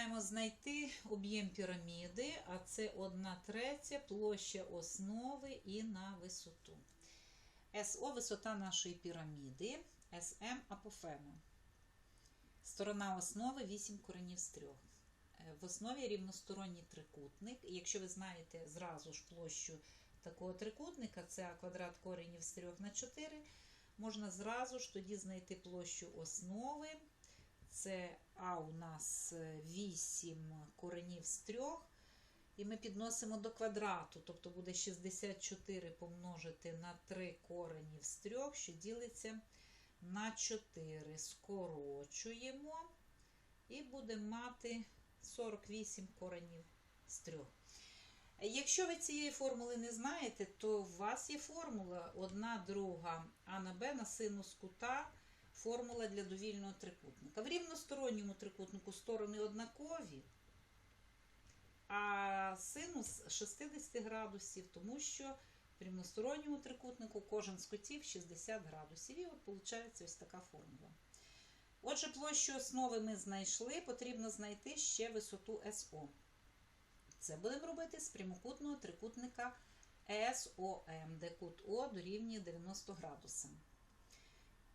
Маємо знайти об'єм піраміди, а це 1 третя площа основи і на висоту. СО висота нашої піраміди, СМ апофема. Сторона основи 8 коренів з 3. В основі рівносторонній трикутник. Якщо ви знаєте зразу ж площу такого трикутника, це квадрат коренів з 3 на 4, можна зразу ж тоді знайти площу основи. Це А у нас 8 коренів з 3. І ми підносимо до квадрату, тобто буде 64 помножити на 3 коренів з 3, що ділиться на 4. Скорочуємо і будемо мати 48 коренів з 3. Якщо ви цієї формули не знаєте, то у вас є формула 1 друга А на Б на синус кута, формула для довільного трикутника. В рівносторонньому трикутнику сторони однакові, а синус 60 градусів, тому що в рівносторонньому трикутнику кожен з кутів 60 градусів. І от виходить ось така формула. Отже, площу основи ми знайшли, потрібно знайти ще висоту СО. Це будемо робити з прямокутного трикутника СОМ, де кут О дорівнює 90 градусам.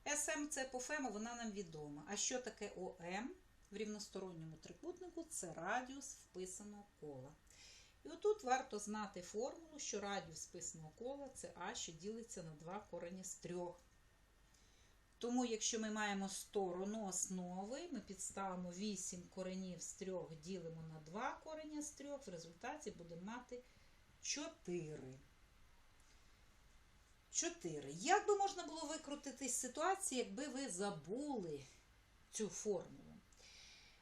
СМ це пофема, вона нам відома. А що таке ОМ? В рівносторонньому трикутнику це радіус вписаного кола. І отут варто знати формулу, що радіус вписаного кола це А, що ділиться на 2 корені з 3. Тому, якщо ми маємо сторону основи, ми підставимо 8 коренів з 3, ділимо на 2 корення з 3, в результаті будемо мати 4. 4. Як би можна було викрутити з ситуації, якби ви забули цю формулу?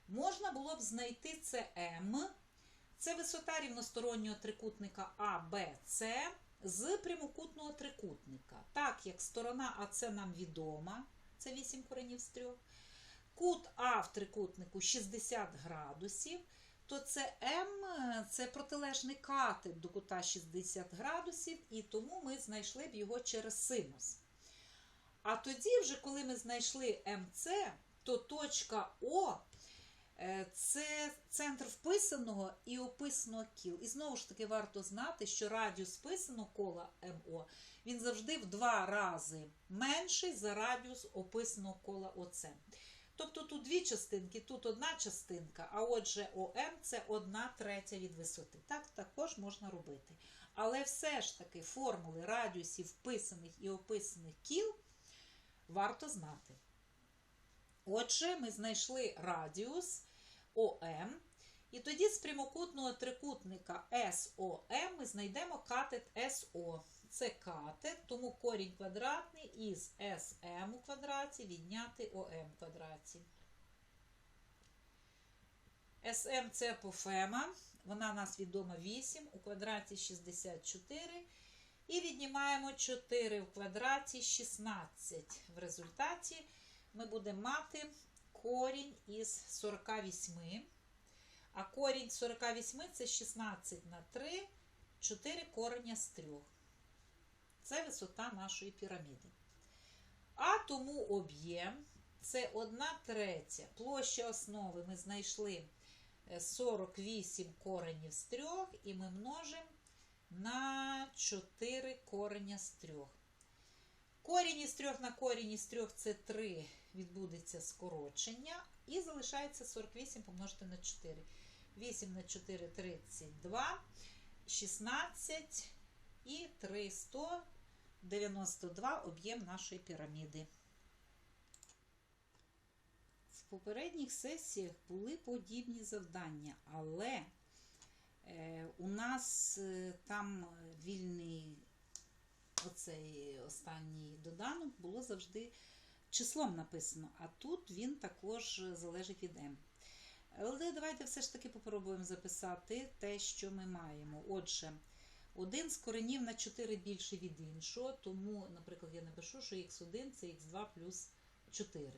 Можна було б знайти це М, це висота рівностороннього трикутника АБЦ з прямокутного трикутника. Так як сторона АЦ нам відома, це 8 коренів з 3, кут А в трикутнику 60 градусів, то це М це протилежний катет до кута 60 градусів, і тому ми знайшли б його через синус. А тоді, вже коли ми знайшли МЦ, то точка О це центр вписаного і описаного кіл. І знову ж таки варто знати, що радіус вписаного кола МО він завжди в два рази менший за радіус описаного кола ОЦ. Тобто тут дві частинки, тут одна частинка, а отже, ОМ це одна третя від висоти. Так також можна робити. Але все ж таки формули радіусів вписаних і описаних кіл варто знати. Отже, ми знайшли радіус ОМ. І тоді з прямокутного трикутника СОМ ми знайдемо катет СО. Це катет, тому корінь квадратний із СМ у квадраті відняти ОМ в квадраті. СМ це апофема, вона у нас відома 8, у квадраті 64. І віднімаємо 4 в квадраті 16. В результаті ми будемо мати корінь із 48. А корінь 48 це 16 на 3, 4 кореня з 3. Це висота нашої піраміди. А тому об'єм це 1 третя. Площа основи ми знайшли 48 коренів з 3, і ми множимо на 4 кореня з 3. Корінь із 3 на корінь із 3 це 3, відбудеться скорочення. І залишається 48 помножити на 4. 8 на 4 32, 16 і 3 192 об'єм нашої піраміди. В попередніх сесіях були подібні завдання, але е, у нас е, там вільний оцей останній доданок було завжди числом написано, а тут він також залежить від m. Але давайте все ж таки попробуємо записати те, що ми маємо. Отже, один з коренів на 4 більше від іншого, тому, наприклад, я напишу, що х1 це х2 плюс 4.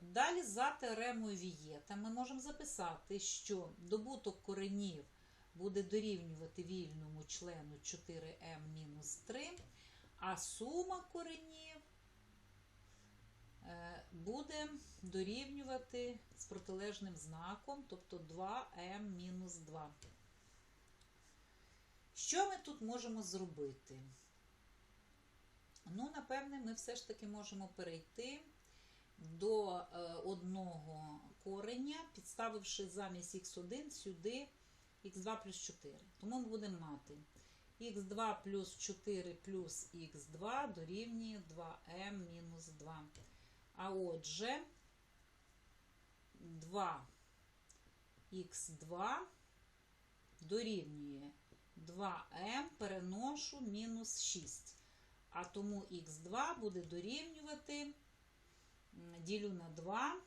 Далі за теоремою Вієта ми можемо записати, що добуток коренів буде дорівнювати вільному члену 4m-3, а сума коренів е, буде дорівнювати з протилежним знаком, тобто 2m мінус 2. Що ми тут можемо зробити? Ну, напевне, ми все ж таки можемо перейти до е, одного кореня, підставивши замість х1 сюди х2 плюс 4. Тому ми будемо мати х2 плюс 4 плюс х2 дорівнює 2m мінус 2. А отже, 2х2 дорівнює 2m переношу мінус 6. А тому х2 буде дорівнювати ділю на 2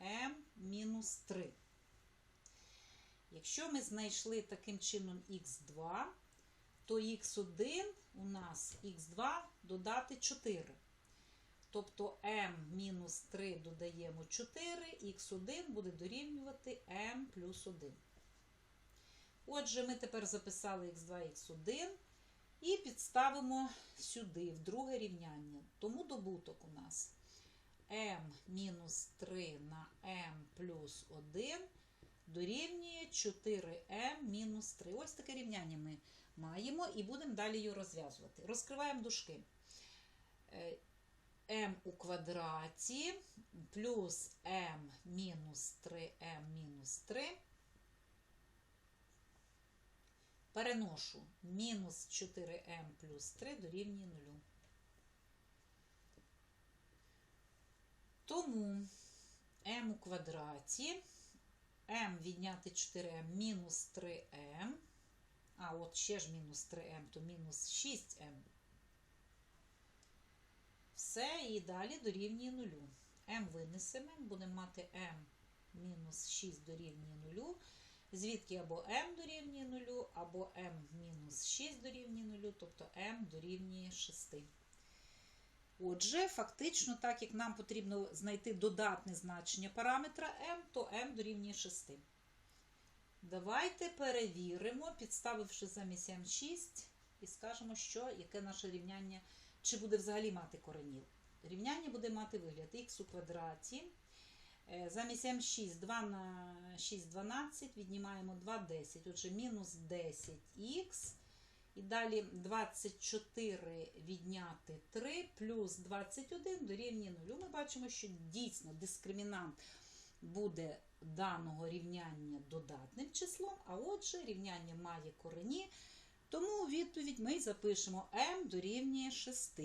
m мінус 3. Якщо ми знайшли таким чином х2, то х1 у нас х2 додати 4. Тобто m мінус 3 додаємо 4, х1 буде дорівнювати m плюс 1. Отже, ми тепер записали х2, х1 і підставимо сюди, в друге рівняння. Тому добуток у нас m мінус 3 на m плюс 1 дорівнює 4m мінус 3. Ось таке рівняння ми маємо і будемо далі його розв'язувати. Розкриваємо дужки. Е, m у квадраті плюс m мінус 3m мінус 3. Переношу мінус 4m плюс 3 дорівнює 0. Тому m у квадраті, m відняти 4m мінус 3m, а от ще ж мінус 3m, то мінус 6m. Все, і далі дорівнює 0. m винесемо, будемо мати m мінус 6 дорівнює 0. Звідки або m дорівнює 0, або m мінус 6 дорівнює 0, тобто m дорівнює 6. Отже, фактично, так як нам потрібно знайти додатне значення параметра m, то m дорівнює 6. Давайте перевіримо, підставивши замість m 6, і скажемо, що яке наше рівняння, чи буде взагалі мати коренів. Рівняння буде мати вигляд х у квадраті. Е, Замість М6 2 на 6 12, віднімаємо 2 10. Отже, мінус 10х. І далі 24 відняти 3 плюс 21 дорівнює 0. Ми бачимо, що дійсно дискримінант буде даного рівняння додатним числом, а отже, рівняння має корені. Тому відповідь ми запишемо m дорівнює 6.